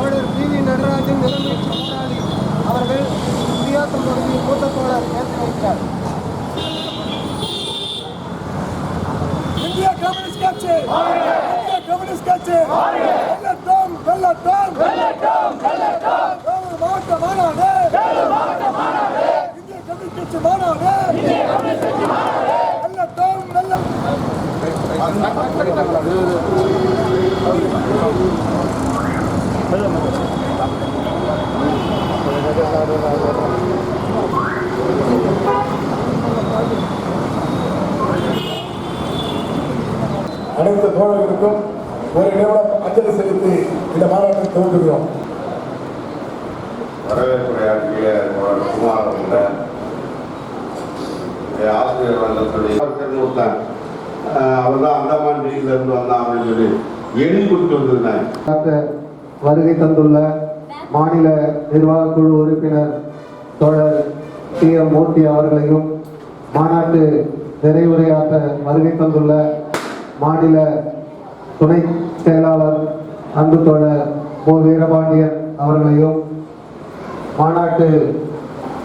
முதலமைச்சர் போராளி அவர்கள் இந்தியா தொண்டர்களின் மூத்த தோழர் ஏற்றி வைத்தார் இந்திய கம்யூனிஸ்ட் கட்சி. இந்திய கம்யூனிஸ்ட் கட்சி. வெள்ளட்டும் வெள்ளட்டும் வேலூர் மாவட்ட மாநாடு. இந்திய கம்யூனிஸ்ட் கட்சி மாநாடு. வெள்ளட்டும் வெள்ளம் அனைத்து தோழர்களுக்கும் ஒரு நிமிடம் அஞ்சலி செலுத்தி இந்த மாநாட்டை துவங்குகிறோம் வரவேற்புரையாற்றிய குமார் அவர்கள ஆசிரியர் வந்தத்துடைய அவர் தான் அந்தமான் இருந்து வந்தான் அப்படின்னு சொல்லி எழுதி கொடுத்து வந்திருந்தாங்க வருகை தந்துள்ள மாநில நிர்வாக குழு உறுப்பினர் தோழர் டி. எம். மூர்த்தி அவர்களையும் மாநாட்டு நிறைவுரையாற்ற வருகை தந்துள்ள மாநில துணை செயலாளர் அன்பு தோழர் ஓ வீரபாண்டியன் அவர்களையும் மாநாட்டு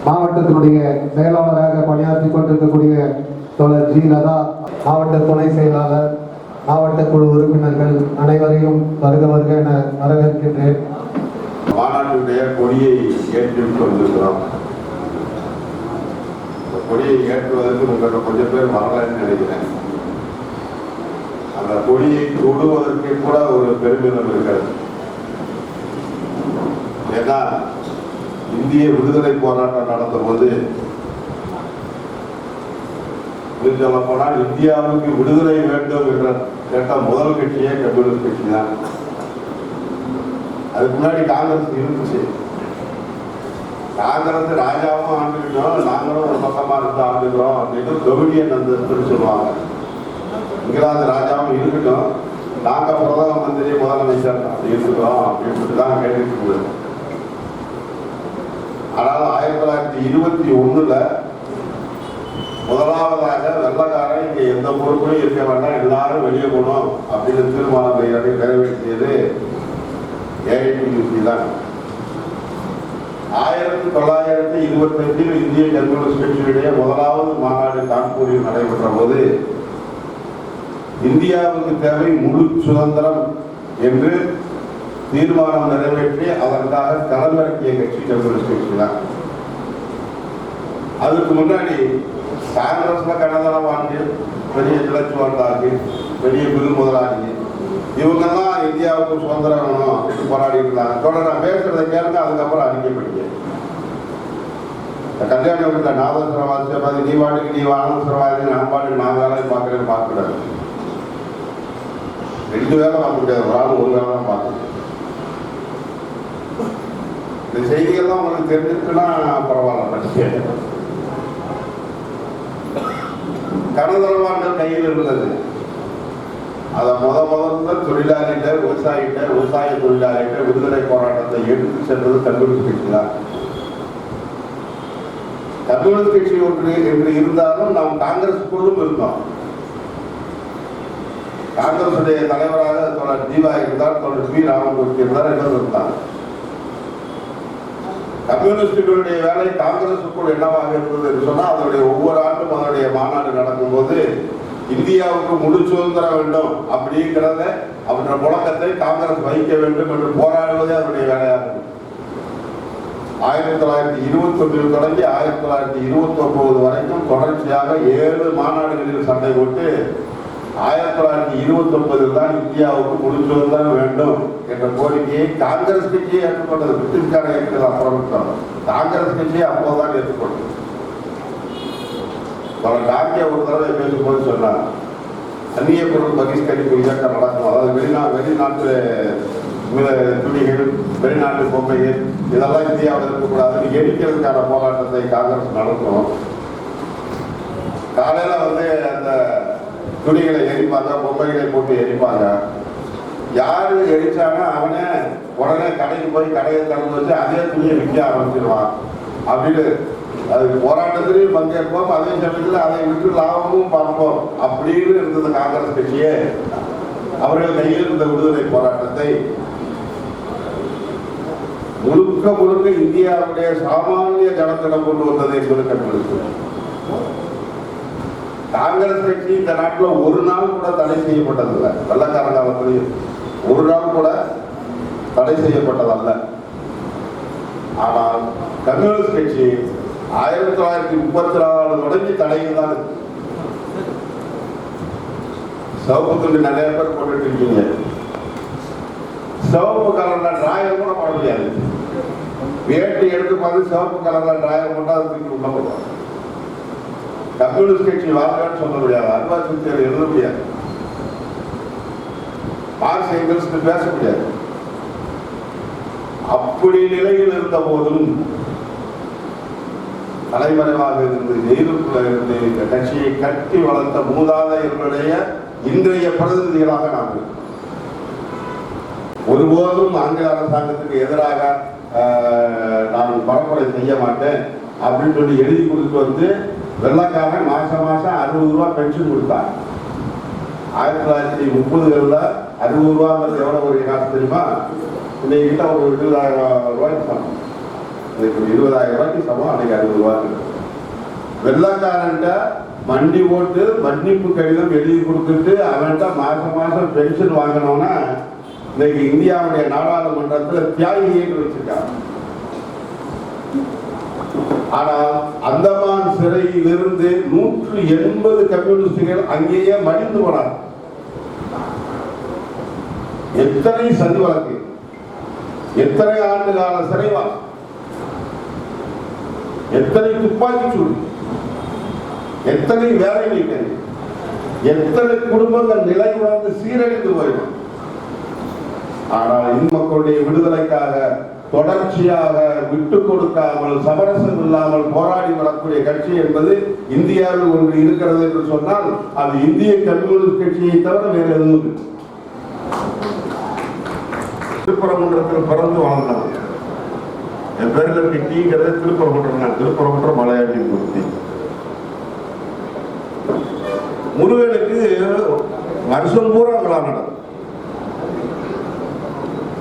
மாவட்டத்தினுடைய செயலாளராக பணியாற்றி கொண்டிருக்கக்கூடிய தோழர் ஜி. லதா மாவட்ட துணை செயலாளர் மாவட்ட குழு உறுப்பினர்கள் அனைவரையும் வருக வருக என வரவேற்கின்றேன். மாநாட்டுடைய கொடியை ஏற்றிவிட்டு கொண்டிருக்கிறோம். கொடியை ஏற்றுவதற்கு உங்கள்கிட்ட கொஞ்சம் பேர் வரலன்னு நினைக்கிறேன். அந்த கொடியை தொடுவதற்கு கூட ஒரு பெருமிதம் இருக்கிறது. ஏன்னா இந்திய விடுதலை போராட்டம் நடந்த போது சொல்ல போனால் இந்தியாவுக்கு விடுதலை வேண்டும் என்ற கேட்டால் முதல் கட்சியே கம்யூனிஸ்ட் கட்சி தான். அதுக்கு முன்னாடி காங்கிரஸ் இருந்துச்சு. காங்கிரஸ் ராஜாவும் ஆண்டுகிட்டோம் நாங்களும் ஒரு பக்கமாக இருந்து ஆண்டுகிறோம் அப்படின்னு கவிடியன் அந்தஸ்துன்னு சொல்லுவாங்க. இங்கிலாந்து ராஜாவும் இருக்கட்டும் நாங்கள் பிரதம மந்திரி முதலமைச்சர் இருக்கிறோம் அப்படின்ட்டு அப்படின்னு தான் கேட்டுட்டு இருந்தது. ஆனால் ஆயிரத்தி தொள்ளாயிரத்தி இருபத்தி ஒண்ணுல முதலாவதாக வெள்ளக்காரன் இங்க எந்த பொறுப்பும் இருக்க வேண்டாம் எல்லாரும் வெளியே போகணும் அப்படின்னு தீர்மானம் நிறைவே- நிறைவேற்றியது ஏஐடியூசி தான். ஆயிரத்தி தொள்ளாயிரத்தி இருபத்தஞ்சில் இந்திய கம்யூனிஸ்ட் கட்சியுடைய முதலாவது மாநாடு கான்பூரில் நடைபெற்ற போது இந்தியாவுக்கு தேவை முழு சுதந்திரம் என்று தீர்மானம் நிறைவேற்றி அதற்காக களமிறக்கிய கட்சி கம்யூனிஸ்ட் கட்சி தான். அதுக்கு முன்னாடி காங்கிரஸ்ல கடந்தன வாங்கி பெரிய கிளர்ச்சி பெரிய குரு முதலாளி இவங்கெல்லாம் இந்தியாவுக்கு சுதந்திரம் வேணும் போராடி இருந்தாங்க. தொடர் நான் பேசுறதை கேளுங்க அதுக்கப்புறம் அறிக்கை படிக்க இந்த கல்யாண வீட்டில் நாதஸ்வரம் வாசிச்சு நீ பாட்டுக்கு நீ ஆனந்தஸ்வரவாதி நான் பாட்டுக்கு நான் வேலை பார்க்குறேன்னு பார்க்கக்கூடாது ரெண்டு வேலை பார்க்க முடியாது ஒரு ஆள் ஒரு வேலை தான் பார்க்கணும். இந்த செய்திகள்லாம் உங்களுக்கு தெரிஞ்சிருக்குன்னா பரவாயில்ல படிக்க கடந்தரவான்கள் கையில் இருந்தது. அதை முத முதல்ல தொழிலாளிகிட்ட விவசாயிகிட்ட விவசாய தொழிலாளிகிட்ட விடுதலை போராட்டத்தை எடுத்து சென்றது கம்யூனிஸ்ட் கட்சி தான் கம்யூனிஸ்ட் கட்சி ஒன்று என்று இருந்தாலும் நாம் காங்கிரஸுக்குள்ளும் இருந்தோம். காங்கிரசுடைய தலைவராக தோழர் ஜீவா இருந்தார் தோழர் பி. ராமமூர்த்தி இருந்தார் என்று இருந்தான் கம்யூனிஸ்டுகளுடைய வேலை காங்கிரசுக்குள் என்னவாக இருந்தது என்று சொன்னால் அதனுடைய ஒவ்வொரு ஆண்டும் அதனுடைய மாநாடு நடக்கும்போது இந்தியாவுக்கு முழு சுதந்திரம் வேண்டும் அப்படிங்கிறத அவருடைய முழக்கத்தை காங்கிரஸ் வைக்க வேண்டும் என்று போராடுவதே அதனுடைய வேலையாக இருக்கும் ஆயிரத்தி தொள்ளாயிரத்தி இருபத்தி ஒன்றில் தொடங்கி ஆயிரத்தி தொள்ளாயிரத்தி இருபத்தி ஒன்பது வரைக்கும் தொடர்ச்சியாக ஏழு மாநாடுகளில் சண்டை போட்டு ஆயிரத்தி தொள்ளாயிரத்தி இருபத்தி ஒன்பதில் தான் இந்தியாவுக்கு முடிச்சு சுதந்திரம் வேண்டும் என்ற கோரிக்கையை காங்கிரஸ் கட்சியை ஏற்றுக்கொண்டது. பிரிட்டிஷ்கார இயக்கத்தில் அப்புறம் காங்கிரஸ் கட்சியை அப்போதுதான் ஏற்றுக்கொண்டது. பல காந்தியா ஒரு தடவை பேசும்போது சொன்னார். அந்நிய பொருள் பகிஷ்கரிப்பு இயக்கம் நடக்கும். அதாவது வெளிநா வெளிநாட்டு துணிகள் வெளிநாட்டு பொம்மைகள் இதெல்லாம் இந்தியாவில் இருக்கக்கூடாதுன்னு எரிக்கிறதுக்கான போராட்டத்தை காங்கிரஸ் நடத்தும். காலையில் வந்து அந்த துணிகளை எரிப்பாங்க பொம்மைகளை போட்டு எரிப்பாங்க. யாரு எரிச்சாங்க அவனே உடனே கடைக்கு போய் கடையை திறந்து வச்சு அதே துணியை விற்க ஆரம்பிச்சிருவான். அப்படின்னு அது போராட்டத்திலையும் பங்கேற்போம் அதே சமயத்தில் அதை விட்டு லாபமும் பார்ப்போம் அப்படின்னு இருந்தது காங்கிரஸ் கட்சியே. அவர்கள் கையில் இருந்த விடுதலை போராட்டத்தை. முழுக்க முழுக்க இந்தியாவுடைய சாமானிய ஜனத்திடம் கொண்டு வந்ததை என்பது கண்டுபிடிப்பு காங்கிரஸ் கட்சி இந்த நாட்டில் ஒரு நாள் கூட தடை செய்யப்பட்டதில்லை. வெள்ளக்கார காலத்திலையும் ஒரு நாள் கூட தடை செய்யப்பட்டதல்ல. ஆனால் கம்யூனிஸ்ட் கட்சி ஆயிரத்தி தொள்ளாயிரத்தி முப்பத்தி நாலு தொடங்கி தடையில் தான் சிவப்பு துண்டு நிறைய பேர் போட்டுட்டு இருக்கீங்க. சிவப்பு கலர்ல டிராயர் கூட போட முடியாது. வேட்டி எடுத்து பார்த்து சிவப்பு கலர்ல டிராயர் போட்டால் அது உள்ள போடுவாங்க கம்யூனிஸ்ட் கட்சி வாழ்க்கைன்னு சொல்ல முடியாது அல்வா சித்தியர் எழுத முடியாது. மார்க்ஸ் எங்கில்ஸ் பேச முடியாது. அப்படி நிலையில் இருந்த போதும் தலைமறைவாக இருந்து நெருப்புல இருந்து இந்த கட்சியை கட்டி வளர்த்த மூதாதையர்களுடைய இன்றைய பிரதிநிதிகளாக நாங்கள். ஒருபோதும் ஆங்கில அரசாங்கத்துக்கு எதிராக நான் பரப்புரை செய்ய மாட்டேன் அப்படின்னு சொல்லி எழுதி கொடுத்து வந்து வெள்ளக்காரன் மாசம் மாசம் அறுபது ரூபா பென்ஷன் கொடுத்தான் ஆயிரத்தி தொள்ளாயிரத்தி முப்பதுகளில் அறுபது ரூபாங்கிறது எவ்வளோ ஒரு காசு தெரியுமா? இன்னைக்கு கிட்ட ஒரு இருபதாயிரம் ரூபாய்க்கு சமம். இன்னைக்கு இருபதாயிரம் ரூபாய்க்கு சமம் அன்னைக்கு அறுபது ரூபாய்க்கு. வெள்ளக்காரன்ட்ட மண்டி போட்டு மன்னிப்பு கடிதம் எழுதி கொடுத்துட்டு அவன்கிட்ட மாசம் மாசம் பென்ஷன் வாங்கினோன்னா இன்னைக்கு இந்தியாவுடைய நாடாளுமன்றத்தில் தியாகின்னு வச்சிருக்காங்க ஆனால் அந்தமான் சிறையிலிருந்து நூற்று எண்பது கம்யூனிஸ்டுகள் அங்கேயே மடிந்து போனார். எத்தனை சதி வழக்கு? எத்தனை ஆண்டு கால சிறைவா? எத்தனை துப்பாக்கி சூடு? எத்தனை வேலை நீக்கம் எத்தனை குடும்பங்கள் நிலை உணர்ந்து சீரழிந்து போயிடும் ஆனால் இந்த மக்களுடைய விடுதலைக்காக தொடர்ச்சியாக விட்டு கொடுக்காமல் சமரசம் இல்லாமல் போராடி வரக்கூடிய கட்சி என்பது இந்தியாவில் ஒன்று இருக்கிறது என்று சொன்னால் அது இந்திய கம்யூனிஸ்ட் கட்சியை தவிர வேறு எதுவும் திருப்பரங்குன்றத்தில் பிறந்து வளர்ந்தவன் என் பேரில் இருக்க டீங்கிறத திருப்பரங்குன்றம் நான் திருப்பரங்குன்றம் மலையாளி மூர்த்தி. முருகனுக்கு வருஷம் பூரா விழா நடக்கும்.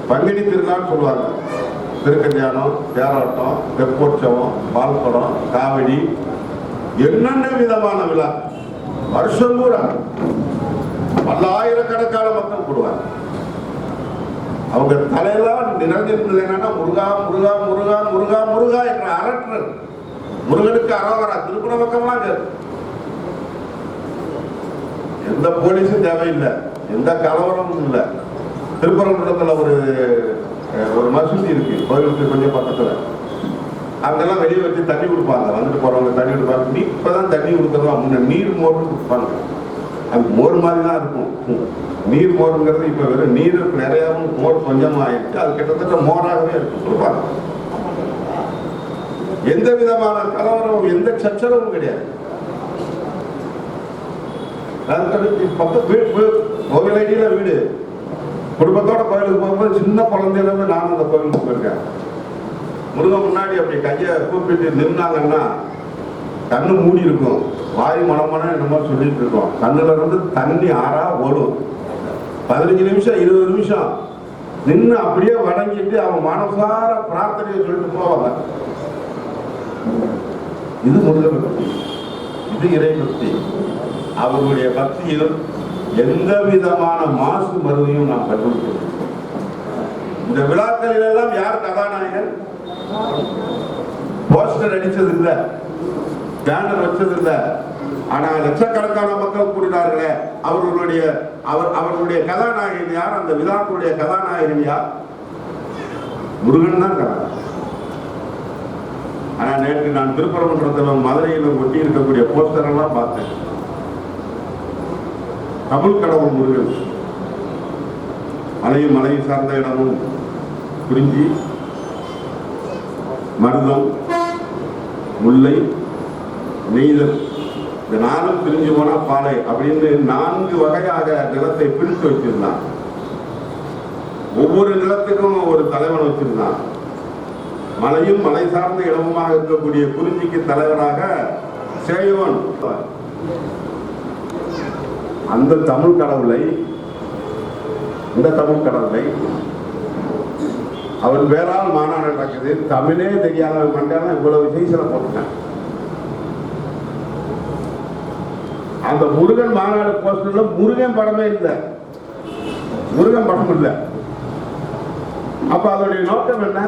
பங்குனி திருநாள் சொல்லுவாங்க. திருக்கல்யாணம் தேரோட்டம் தெப்போற்சவம் பால்குடம் காவடி என்னென்ன விதமான விழா? வருஷம் பூரா. பல்லாயிரக்கணக்கான மக்கள் கூடுவாங்க. அவங்க தலையெல்லாம் நிறைஞ்சிருந்தது என்னன்னா முருகா முருகா முருகா முருகா முருகா என்ற அரற்றல். முருகனுக்கு அரோகரா. திருப்பண பக்கம்லாம் கேட்கும் எந்த போலீஸும் தேவையில்லை. எந்த கலவரமும் இல்லை. திருப்பரங்குன்றத்தில் ஒரு ஒரு மசூதி இருக்கு. கோயிலுக்கு கொஞ்சம் பக்கத்துல. அங்கெல்லாம் வெளியே வச்சு தண்ணி கொடுப்பாங்க. வந்துட்டு போறவங்க தண்ணி கொடுப்பாங்க. இப்போ இப்பதான் தண்ணி கொடுக்குறதா முன்ன நீர் மோர்னு கொடுப்பாங்க. அது மோர் மாதிரி தான் இருக்கும். நீர் மோருங்கிறது இப்ப வெறும் நீர் நிறையாவும் மோர் கொஞ்சமா ஆயிட்டு அது கிட்டத்தட்ட மோராகவே இருக்கும் கொடுப்பாங்க. எந்த விதமான கலவரம் எந்த சச்சரவும் கிடையாது. பக்கம் வீடு வீடு- கோவில் ஐடியில வீடு. குடும்பத்தோட கோயிலுக்கு போகும்போது சின்ன குழந்தையிலேருந்து நானும் அந்த கோயிலுக்கு போயிருக்கேன். முருகன் முன்னாடி அப்படி கையை கூப்பிட்டு நின்னாங்கன்னா கண்ணு மூடி இருக்கும். வாய் மனமான என்னமோ சொல்லிட்டு இருக்கோம். கண்ணுல இருந்து தண்ணி ஆறா ஓடும். பதினஞ்சு நிமிஷம் இருபது நிமிஷம். நின்று அப்படியே வணங்கிட்டு அவன் மனசார பிரார்த்தனையை சொல்லிட்டு போவாங்க. இது முருகன் பக்தி. இது இறை பக்தி. அவர்களுடைய பக்தியில் எந்த விதமான மாசு மருதையும் நாம் கண்டுபிடிக்கிறோம் இந்த விழாக்களில் எல்லாம் யார் கதாநாயகன்? போஸ்டர் அடிச்சது இல்ல பேனர் வச்சது இல்ல ஆனா லட்சக்கணக்கான மக்கள் கூடினார்களே அவர்களுடைய அவர் அவர்களுடைய கதாநாயகன் யார்? அந்த விழாக்களுடைய கதாநாயகன் யார்? முருகன் தான் கதா ஆனா நேற்று நான் திருப்பரங்குன்றத்தில் மதுரையிலும் ஒட்டி இருக்கக்கூடிய போஸ்டர் எல்லாம் பார்த்தேன். தமிழ் கடவுள் முருகன். மலையும் மலை சார்ந்த இடமும் குறிஞ்சி மருதம் முல்லை நெய்தல். இந்த நானும் பிரிஞ்சு போனா பாலை அப்படின்னு நான்கு வகையாக நிலத்தை பிரித்து வச்சிருந்தான். ஒவ்வொரு நிலத்துக்கும் ஒரு தலைவன் வச்சிருந்தான். மலையும் மலை சார்ந்த இடமுமாக இருக்கக்கூடிய குறிஞ்சிக்கு தலைவராக சேயோன் அந்த தமிழ் கடவுளை இந்த தமிழ் கடவுளை அவர் பேரால் மாநாடு நடக்குது. தமிழே தெரியாத மண்டான இவ்வளவு செய்திகளை போட்டுட்டான். அந்த முருகன் மாநாடு போஸ்டர்ல முருகன் படமே இல்லை. முருகன் படம் இல்லை. அப்ப அதோடைய நோக்கம் என்ன?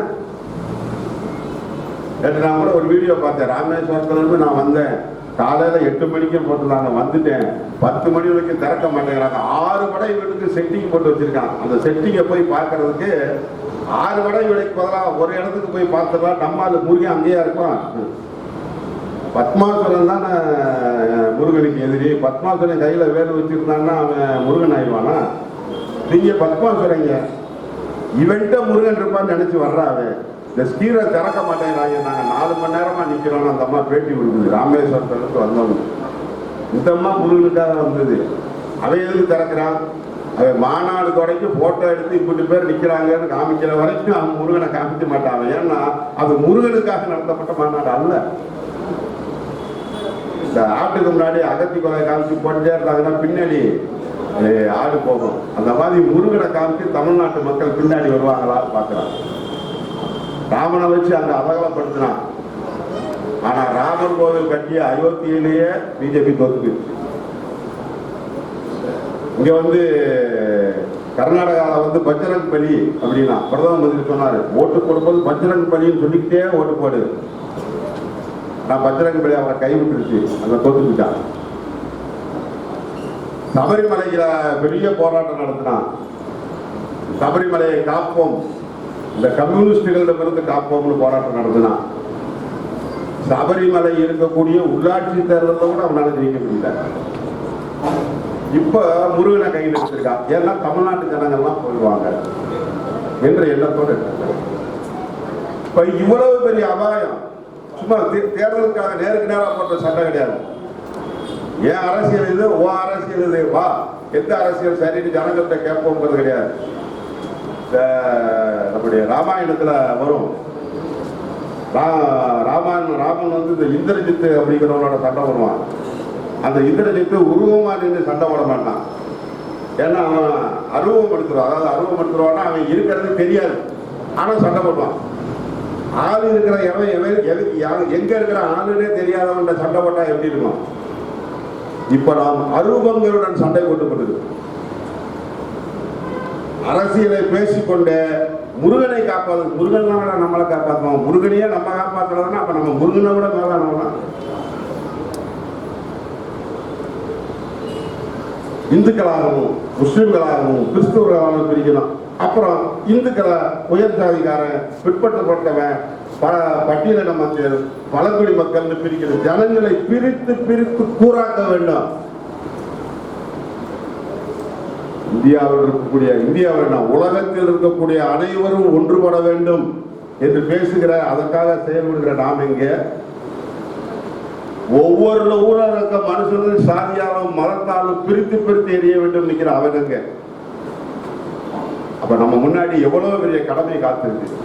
நேற்று நான் கூட ஒரு வீடியோ பார்த்தேன். ராமேஸ்வரத்துல இருந்து நான் வந்தேன். காலையில எட்டு மணிக்கு நான் வந்துட்டேன். பத்து மணி வரைக்கும் திறக்க மாட்டேங்கிறாங்க. ஆறு படை வீட்டுக்கு செட்டிங் போட்டு வச்சிருக்காங்க. அந்த செட்டிங்கை போய் பார்க்கறதுக்கு ஆறு படை வீடுக்கு பதிலாக ஒரு இடத்துக்கு போய் பார்த்துக்கலாம் நம்மால் முருகன் அங்கேயா இருப்பான். பத்மாசுரன் தான் முருகனுக்கு எதிரி. பத்மாசுரன் கையில் வேறு வச்சிருந்தான்னா அவன் முருகன் ஆயிடுவானா? நீங்க பத்மாசுரங்க. இவன்ட்ட முருகன் இருப்பான்னு நினைச்சு வர்றா அவன். இந்த ஸ்டீரை திறக்க மாட்டேங்கிறாங்க. நாங்கள் நாலு மணி நேரமாக நிக்கிறோம் அந்த அம்மா பேட்டி கொடுக்குது. ராமேஸ்வரத்துலேருந்து வந்தவங்க. இந்த அம்மா முருகனுக்காக வந்தது. அவன் எதுக்கு திறக்கிறான்? அவன் மாநாடு தொடக்கி போட்டோ எடுத்து இப்படி பேர் நிக்கிறாங்கன்னு காமிக்கிற வரைக்கும் அவன் முருகனை காமிக்க மாட்டான். ஏன்னா அது முருகனுக்காக நடத்தப்பட்ட மாநாடு அல்ல. இந்த ஆட்டுக்கு முன்னாடி அகத்தி கொலை காமிச்சு போட்டுட்டே இருந்தாங்கன்னா பின்னாடி ஆடு போகும். அந்த மாதிரி முருகனை காமிச்சு தமிழ்நாட்டு மக்கள் பின்னாடி வருவாங்களா பார்க்கலாம் ராமனை வச்சு அந்த அவகலப்படுத்தினான் ஆனா ராமர் கோவில் கட்டிய அயோத்தியிலேயே பிஜேபி தோத்துக்கு இங்க வந்து கர்நாடகாவில் வந்து பஜ்ரங் பலி அப்படின்னா பிரதம மந்திரி சொன்னாரு ஓட்டு கொடுப்பது பஜ்ரங் பலின்னு சொல்லிக்கிட்டே ஓட்டு போடு. நான் பஜ்ரங் பலி அவரை கைவிட்டுருச்சு அங்க தோத்துக்கிட்டான் சபரிமலையில பெரிய போராட்டம் நடத்தினான் சபரிமலையை காப்போம் இந்த கம்யூனிஸ்டுகளிடமிருந்து காப்போம்னு போராட்டம் நடத்தினான் சபரிமலை இருக்கக்கூடிய உள்ளாட்சி தேர்தலில் கூட அவனால ஜெயிக்க முடியல. இப்ப முருகனை கையில் எடுத்திருக்கான் ஏன்னா தமிழ்நாட்டு ஜனங்கள்லாம் போயிடுவாங்க என்ற எண்ணத்தோடு இப்போ இப்ப இவ்வளவு பெரிய அபாயம். சும்மா தே- தேர்தலுக்காக நேருக்கு நேரா போட்ட சண்டை கிடையாது. ஏன் அரசியல் இது? ஓ அரசியல் இது. வா. எந்த அரசியல் சரின்னு ஜனங்கள்கிட்ட கேட்போங்கிறது கிடையாது. நம்முடைய ராமாயணத்துல வரும். ரா- ராமன் வந்து இந்த இந்திரஜித்து அப்படிங்கிறவனோட சண்டை வருவான் அந்த இந்திரஜித்து உருவமா நின்று சண்டை போட மாட்டான். ஏன்னா அவன் அருவம் அதாவது அருவம் அவன் இருக்கிறது தெரியாது. ஆனால் சண்டை போடுவான். ஆள் இருக்கிற எவன் எவன் எதுக்கு எங்க இருக்கிற ஆளுனே தெரியாதவன் சண்டை போட்டா எப்படி இருக்கும்? இப்போ நாம் அரூபங்களுடன் சண்டை கொண்டு கொண்டிருக்கிறோம். அரசியலை பேசிக்கொண்டு முருகனை காப்பாது முருகன் விட நம்மளை காப்பாற்றுவோம் முருகனையே நம்ம காப்பாற்றுறதுன்னா அப்ப நம்ம முருகனை விட மேலானவனா இந்துக்களாகவும் முஸ்லீம்களாகவும் கிறிஸ்துவர்களாகவும் பிரிக்கலாம். அப்புறம் இந்துக்களை உயர் ஜாதிக்காரன் பிற்பற்றப்பட்டவன் ப பட்டியலின மக்கள் பழங்குடி மக்கள்னு பிரிக்கிறது ஜனங்களை பிரித்து பிரித்து கூறாக்க வேண்டும். இந்தியாவில் இருக்கக்கூடிய இந்தியாவில் உலகத்தில் இருக்கக்கூடிய அனைவரும் ஒன்றுபட வேண்டும் என்று பேசுகிற அதற்காக செயல்படுகிற நாம் இங்கே. ஒவ்வொரு ஊரில் இருக்க மனுஷனும் சாதியாலும் மதத்தாலும் பிரித்து பிரித்து எரிய வேண்டும் நிற்கிற அவனுங்க அப்ப நம்ம முன்னாடி எவ்வளவு பெரிய கடமை காத்திருக்கு